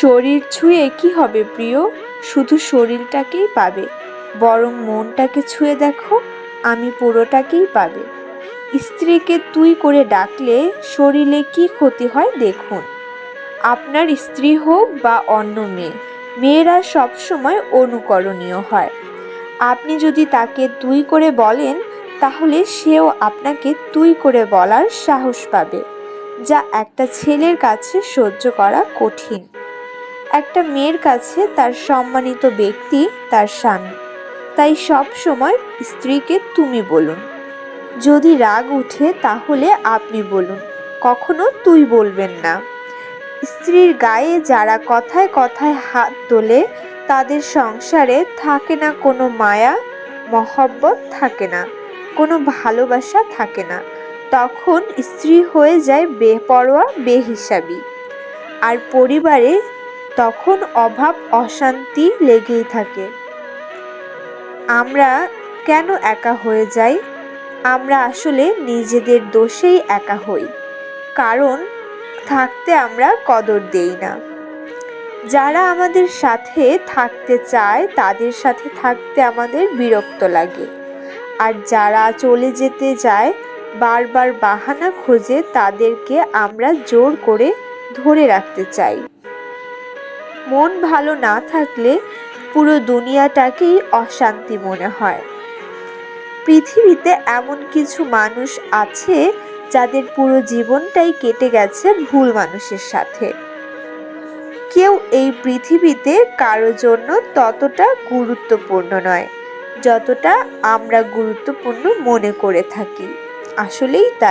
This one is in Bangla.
শরীর ছুঁয়ে কি হবে প্রিয়? শুধু শরীরটাকেই পাবে। বরং মনটাকে ছুঁয়ে দেখো, আমি পুরোটাকেই পাবে। স্ত্রীকে তুই করে ডাকলে শরীরে কি ক্ষতি হয় দেখুন। আপনার স্ত্রী হোক বা অন্য মেয়ে, মেয়েরা সবসময় অনুকরণীয় হয়। আপনি যদি তাকে তুই করে বলেন, তাহলে সেও আপনাকে তুই করে বলার সাহস পাবে, যা একটা ছেলের কাছে সহ্য করা কঠিন। একটা মেয়ের কাছে তার সম্মানিত ব্যক্তি, তার স্বামী। তাই সব সময় স্ত্রীকে তুমি বলুন। যদি রাগ উঠে তাহলে আপনি বলুন। কখনো তুই বলবেন না। স্ত্রীর গায়ে যারা কথায় কথায় হাত তোলে, তাদের সংসারে থাকে না কোনো মায়া, মহব্বত থাকে না, কোনো ভালোবাসা থাকে না। তখন স্ত্রী হয়ে যায় বেপরোয়া, বেহিসাবি। আর পরিবারে তখন অভাব অশান্তি লেগেই থাকে। আমরা কেন একা হয়ে যাই? আমরা আসলে নিজেদের দোষেই একা হই। কারণ থাকতে আমরা কদর দেই না। যারা আমাদের সাথে থাকতে চায়, তাদের সাথে থাকতে আমাদের বিরক্ত লাগে। আর যারা চলে যেতে যায়, বারবার বাহানা খোঁজে, তাদেরকে আমরা জোর করে ধরে রাখতে চাই। মন ভালো না থাকলে পুরো দুনিয়াটাকেই অশান্তি মনে হয়। পৃথিবীতে এমন কিছু মানুষ আছে যাদের পুরো জীবনটাই কেটে গেছে ভুল মানুষের সাথে। কেউ এই পৃথিবীতে কারও জন্য ততটা গুরুত্বপূর্ণ নয়, যতটা আমরা গুরুত্বপূর্ণ মনে করে থাকি। আসলেই তাই।